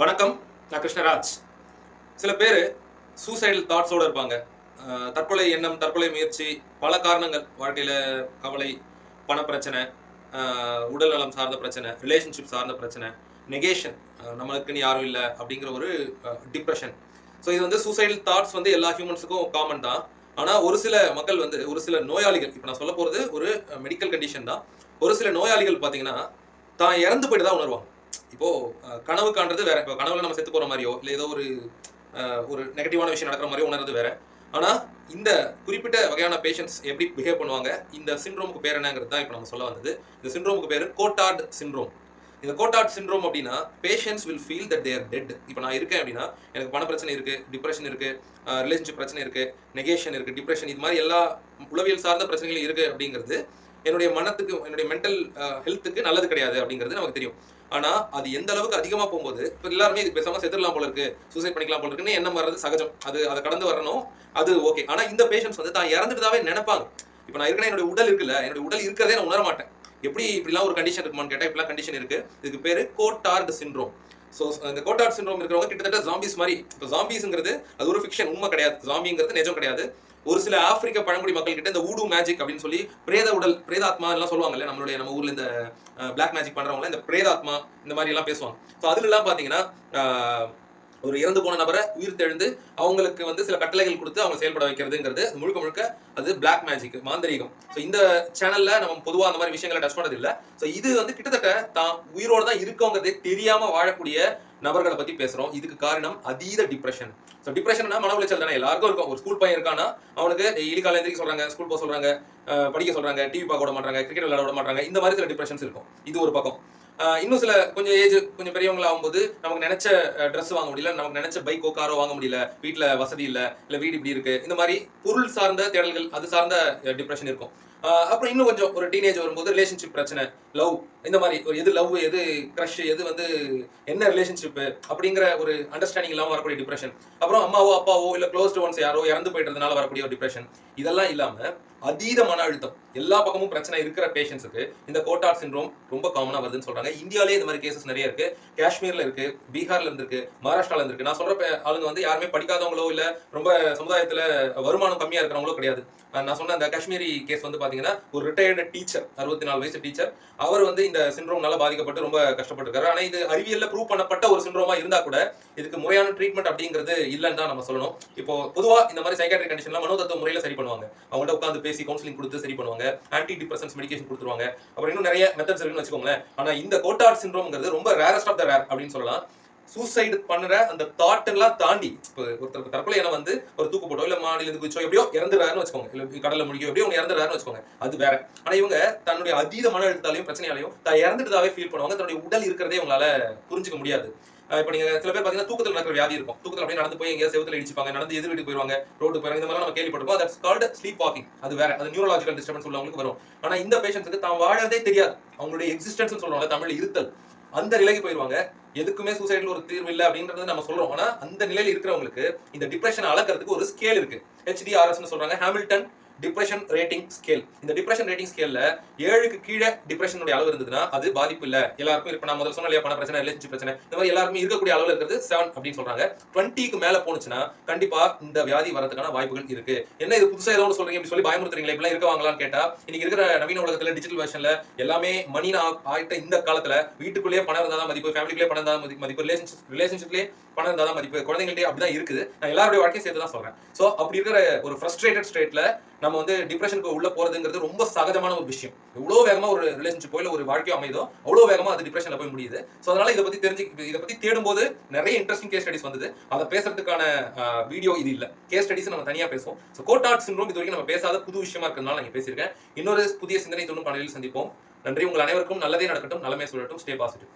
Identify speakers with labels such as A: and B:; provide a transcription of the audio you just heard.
A: வணக்கம் நான் கிருஷ்ணராஜ். சில பேர் சூசைடல் தாட்ஸோடு இருப்பாங்க. தற்கொலை எண்ணம் தற்கொலை முயற்சி பல காரணங்கள். வாழ்க்கையில் கவலை பணப்பிரச்சனை உடல் நலம் சார்ந்த பிரச்சனை ரிலேஷன்ஷிப் சார்ந்த பிரச்சனை நெகேஷன் நம்மளுக்குன்னு யாரும் இல்லை அப்படிங்கிற ஒரு டிப்ரெஷன் ஸோ இது வந்து சூசைடல் தாட்ஸ் வந்து எல்லா ஹியூமன்ஸுக்கும் காமன் தான். ஆனால் ஒரு சில மக்கள் வந்து ஒரு சில நோயாளிகள் இப்போ நான் சொல்ல போகிறது ஒரு மெடிக்கல் கண்டிஷன் தான். ஒரு சில நோயாளிகள் பார்த்தீங்கன்னா தான் இறந்து போயிட்டு தான் உணர்வாங்க. இப்போ கனவு காண்றது வேற. இப்போ கனவுல நம்ம செத்து போற மாதிரியோ இல்லை ஏதோ ஒரு ஒரு நெகட்டிவான விஷயம் நடக்கிற மாதிரியோ உணர்றது வேற. ஆனா இந்த குறிப்பிட்ட வகையான பேஷண்ட்ஸ் எப்படி பிஹேவ் பண்ணுவாங்க இந்த சிண்ட்ரோமுக்கு பேர் என்னங்கிறது தான் இப்போ நம்ம சொல்ல வந்தது. இந்த சிண்ட்ரோமுக்கு பேர் கோட்டார்ட் சிண்ட்ரோம் இந்த கோட்டார்ட் சிண்ட்ரோம் அப்படின்னா patients will feel that they're dead இப்போ நான் இருக்கேன் அப்படின்னா எனக்கு பண பிரச்சனை இருக்கு டிப்ரெஷன் இருக்கு ரிலேஷன்ஷிப் பிரச்சனை இருக்கு நெகேஷன் இருக்கு டிப்ரெஷன் இது மாதிரி எல்லா உளவியல் சார்ந்த பிரச்சனைகளும் இருக்கு அப்படிங்கிறது என்னுடைய மனத்துக்கு என்னுடைய மென்டல் ஹெல்த்துக்கு நல்லது கிடையாது அப்படிங்கிறது நமக்கு தெரியும். ஆனா அது எந்த அளவுக்கு அதிகமா போகும்போது இப்போ எல்லாருமே இது பேசாம செத்துடலாம் போல இருக்கு சூசைட் பண்ணிக்கலாம் போல இருக்குன்னு எண்ணம் வர்றது சகஜம். அது அதை கடந்து வரணும் அது ஓகே ஆனா இந்த பேஷண்ட்ஸ் வந்து தான் இறந்துட்டுதாவே நினைப்பாங்க. இப்போ நான் இருக்கேன் என்னுடைய உடல் இருக்குல்ல என்னுடைய உடல் இருக்கிறதே நான் உணர மாட்டேன். எப்படி இப்படிலாம் ஒரு கண்டிஷன் இருக்குமான்னு கேட்டா இப்படிலாம் கண்டிஷன் இருக்கு. இதுக்கு பேரு கோட்டார்டு சிண்ட்ரோம் ஸோ இந்த கோட்டார்ட் சிண்ட்ரோம் இருக்கிறவங்க கிட்டத்தட்ட ஜாம்பிஸ் மாதிரி. இப்போ ஜாம்பிஸ்ங்கிறது அது ஒரு ஃபிக்ஷன் உண்மை கிடையாது. ஜாம்பிங்கிறது நிஜம் கிடையாது. ஒரு சில ஆப்பிரிக்க பழங்குடி மக்கள் கிட்ட இந்த ஊடு மேஜிக் அப்படின்னு சொல்லி பிரேத உடல் பிரேதாத்மா எல்லாம் சொல்லுவாங்கல்ல நம்மளுடைய நம்ம ஊர்ல இந்த பிளாக் மேஜிக் பண்றவங்க இந்த பிரேதாத்மா இந்த மாதிரி எல்லாம் பேசுவாங்க. ஸோ அதுல எல்லாம் பாத்தீங்கன்னா ஒரு இறந்து போன நபரை உயிர் தெழுந்து அவங்களுக்கு வந்து சில கட்டளைகள் கொடுத்து அவங்க செயல்பட வைக்கிறதுங்கிறது முழுக்க முழுக்க அது பிளாக் மேஜிக் மாந்திரீகம். ஸோ இந்த சேனல்ல நம்ம பொதுவாக அந்த மாதிரி விஷயங்களை டச் பண்ணது இல்லை ஸோ இது வந்து கிட்டத்தட்ட தான் உயிரோட தான் இருக்கவங்கிறதே தெரியாம வாழக்கூடிய நபர்களை பத்தி பேசுறோம். இதுக்கு காரணம் அதீத டிப்ரெஷன் ஸோ டிப்ரெஷன்னா மன உளைச்சல் தானே. எல்லாருக்கும் இருக்கும். ஒரு ஸ்கூல் பையன் இருக்கானா அவனுக்கு டெய்லி காலையில் எந்திரிக்க சொல்றாங்க ஸ்கூல் போக சொல்றாங்க படிக்க சொல்றாங்க டிவி பார்க்க விட மாட்டாங்க கிரிக்கெட் விளையாட விட மாட்டாங்க இந்த மாதிரி சில டிப்ரெஷன்ஸ் இருக்கும். இது ஒரு பக்கம். இன்னும் சில கொஞ்சம் ஏஜ் கொஞ்சம் பெரியவங்களாகும் போது நமக்கு நினைச்ச ட்ரெஸ் வாங்க முடியல நமக்கு நினைச்ச பைக்கோ காரோ வாங்க முடியல வீட்ல வசதி இல்ல இல்ல வீடு இப்படி இருக்கு இந்த மாதிரி பொருள் சார்ந்த தேடல்கள் அது சார்ந்த டிப்ரெஷன் இருக்கும். அப்புறம் இன்னும் கொஞ்சம் ஒரு டீனேஜ் வரும்போது ரிலேஷன்ஷிப் பிரச்சனை லவ் இந்த மாதிரி ஒரு எது லவ் எது க்ரஷ் எது வந்து என்ன ரிலேஷன்ஷிப்பு அப்படிங்கிற ஒரு அண்டர்ஸ்டாண்டிங் இல்லாமல் வரக்கூடிய டிப்ரெஷன் அப்புறம் அம்மாவோ அப்பாவோ இல்லை க்ளோஸ்ட் ஒன்ஸ் யாரோ இறந்து போயிட்டதுனால வரக்கூடிய ஒரு டிப்ரெஷன் இதெல்லாம் இல்லாமல் அதீத மன அழுத்தம். எல்லா பக்கமும் பிரச்சனை இருக்கிற பேஷண்ட்ஸுக்கு இந்த கோட்டார் சின்ரோம் ரொம்ப காமனாக வருதுன்னு சொல்றாங்க. இந்தியாவிலே இந்த மாதிரி கேசஸ் நிறைய இருக்கு. காஷ்மீர்ல இருக்கு பீகார்ல இருக்கு மகாராஷ்டிரால இருக்கு நான் சொல்ற ஆளுங்க வந்து யாருமே படிக்காதவங்களோ இல்ல ரொம்ப சமுதாயத்துல வருமானம் கம்மியா இருக்கிறவங்களோ கிடையாது. நான் சொன்ன அந்த காஷ்மீரி கேஸ் வந்து பாத்தீங்கன்னா ஒரு ரிட்டையர்டு டீச்சர் அறுபத்தி நாலு வயசு டீச்சர் அவர் வந்து இந்த சிண்ட்ரோம்னால பாதிக்கப்பட்டு ரொம்ப கஷ்டப்பட்டுருக்காரு. ஆனால் இது அறிவியல்ல ப்ரூவ் பண்ணப்பட்ட ஒரு சிண்ட்ரோமா இருந்தா கூட இதுக்கு முறையான ட்ரீட்மெண்ட் அப்படிங்கிறது இல்லைன்னு தான் நம்ம சொல்லணும். இப்போ பொதுவா இந்த மாதிரி சைக்காட்ரிக் கண்டிஷன்லாம் மனோதத்துவ முறையில சரி பண்ணுவாங்க. அவங்கள்ட்ட உட்காந்து பேசி கவுன்சிலிங் கொடுத்து சரி பண்ணுவாங்க. ஆன்டி டிப்ரெஷன்ஸ் மெடிகேஷன் கொடுத்துருவாங்க. அப்புறம் இன்னும் நிறைய மெத்தட்ஸ் இருக்குன்னு வச்சுக்கோங்களேன். ஆனா இந்த கோட்டார்ட் சிண்ட்ரோம்ங்கிறது ரொம்ப ரேரஸ்ட் ஆஃப் த ரேர் அப்படின்னு சொல்லலாம். சூசைடு பண்ணுற அந்த தாட் எல்லாம் தாண்டி இப்போ ஒருத்தருக்கு தற்கொலை என வந்து ஒரு தூக்கு போட்டோ இல்லை மாநிலத்துக்கு இருந்து குச்சோ எப்படியோ இறந்துறாருன்னு வச்சுக்கோங்க. இல்லை கடலில் முடிக்கோ எப்படியோ ஒன்று இறந்துறாருன்னு வச்சுக்கோங்க. அது வேற. ஆனால் இவங்க தன்னுடைய அதீத மன அழுத்தாலையும் பிரச்சனையாலையும் தான் இறந்துட்டதாவே ஃபீல் பண்ணுவாங்க. தன்னுடைய உடல் இருக்கிறதே உங்களால புரிஞ்சுக்க முடியாது. இப்போ நீங்க சில பேர் பார்த்தீங்கன்னா தூக்கத்தில் நடக்கிற வியாதி இருக்கும். தூக்கத்தில் அப்படியே நடந்து போய் எங்கேயாவது செவத்தில் இடிச்சுப்பாங்க நடந்து எதிர் வீட்டுக்கு போயிருவாங்க ரோடு போயிருவாங்க இந்த மாதிரி நம்ம கேள்விப்பட்டிருக்கோம் தட்ஸ் கால்டு ஸ்லீப் வாக்கிங் அது வேற. அது நியூரலாஜிக்கல் டிஸ்டர்பன்ஸ் உள்ளவங்களுக்கு வரும். ஆனால் இந்த பேஷண்ட்ஸுக்கு தான் வாழறதே தெரியாது. அவங்களுடைய எக்ஸிஸ்டன்ஸ் சொல்றாங்க தமிழ் இருத்தல். அந்த நிலைக்கு போயிடுவாங்க எதுக்குமே சூசைட்ல ஒரு தீர்வு இல்லை அப்படின்றது நம்ம சொல்றோம். ஆனா அந்த நிலையில இருக்கிறவங்களுக்கு இந்த டிப்ரெஷன் அளக்கிறதுக்கு ஒரு ஸ்கேல் இருக்கு. ஹெச்டிஆர்எஸ்னு சொல்றாங்க. ஹாமில்டன் டிப்ரெஷன் ரேட்டிங் ஸ்கேல் இந்த டிப்ரெஷன் ரேட்டிங் ஸ்கேல்ல ஏழுக்கு கீழே டிப்ரெஷனுடைய அளவு இருந்ததுன்னா அது பாதிப்பு இல்ல. எல்லாருக்கும் இப்ப நான் முதல்ல சொன்ன இல்லையா பண பிரச்சனை ரிலேஷன்ஷிப் பிரச்சனை இந்த மாதிரி எல்லாருமே இருக்கக்கூடிய அளவுல இருக்கிறது செவன் அப்படின்னு சொல்றாங்க. டுவெண்ட்டிக்கு மேல போனுச்சுன்னா கண்டிப்பா இந்த வியாதி வரதுக்கான வாய்ப்புகள் இருக்கு. என்ன இது புதுசா ஏதோ ஒன்று சொல்றீங்க அப்படி சொல்லி பயமுறுத்துறீங்களா? இப்படிலாம் இருக்க வாங்கலாம்னு கேட்டா இன்னைக்கு இருக்கிற நவீன உலகத்துல டிஜிட்டல் வெர்ஷன்ல எல்லாமே மணினா ஆயிட்ட இந்த காலத்துல வீட்டுக்குள்ளேயே பணம் இருந்தாதான் மதிப்பு ஃபேமிலிக்குள்ளே பணம் இருந்தால் மதிப்பு ரிலேஷன்ஷிப் ரிலேஷன்ஷிப்லேயே பணம் இருந்தால் தான் மதிப்பு. குழந்தைங்கள்ட்டே அப்படிதான் இருக்குது. நான் எல்லாருடைய வாழ்க்கையும் சேர்த்து தான் சொல்றேன். ஸோ அப்படி இருக்கிற ஒரு ஃப்ரஸ்ட்ரேட்டட் ஸ்டேட்ல நம்ம வந்து டிப்ரெஷனுக்கு உள்ள போறதுங்கிறது ரொம்ப சகஜமான ஒரு விஷயம். எவ்வளோ வேகமா ஒரு ரிலேஷன்ஷிப்போ இல்ல ஒரு வாழ்க்கையோ அமைதோ அவ்வளோ வேகமா அது டிப்ரெஷன்ல போய் முடியுது. ஸோ அதனால இதை பத்தி தெரிஞ்சு இதை பத்தி தேடும்போது நிறைய இன்ட்ரெஸ்டிங் கேஸ் ஸ்டடிஸ் வந்தது. அதை பேசுறதுக்கான வீடியோ இது இல்லை. கேஸ் ஸ்டடிஸ் நம்ம தனியாக பேசுவோம். ஸோ கோட்டார்ட் சின்ரோம் இது வரைக்கும் நம்ம பேசாத புது விஷயமா இருக்கிறதுனால நான் பேசியிருக்கேன். இன்னொரு புதிய சிந்தனை தோணும் காலையில் சந்திப்போம். நன்றி. உங்கள் அனைவருக்கும் நல்லதே நடக்கட்டும். நல்லமே சொல்லட்டும் ஸ்டே பாசிட்டிவ்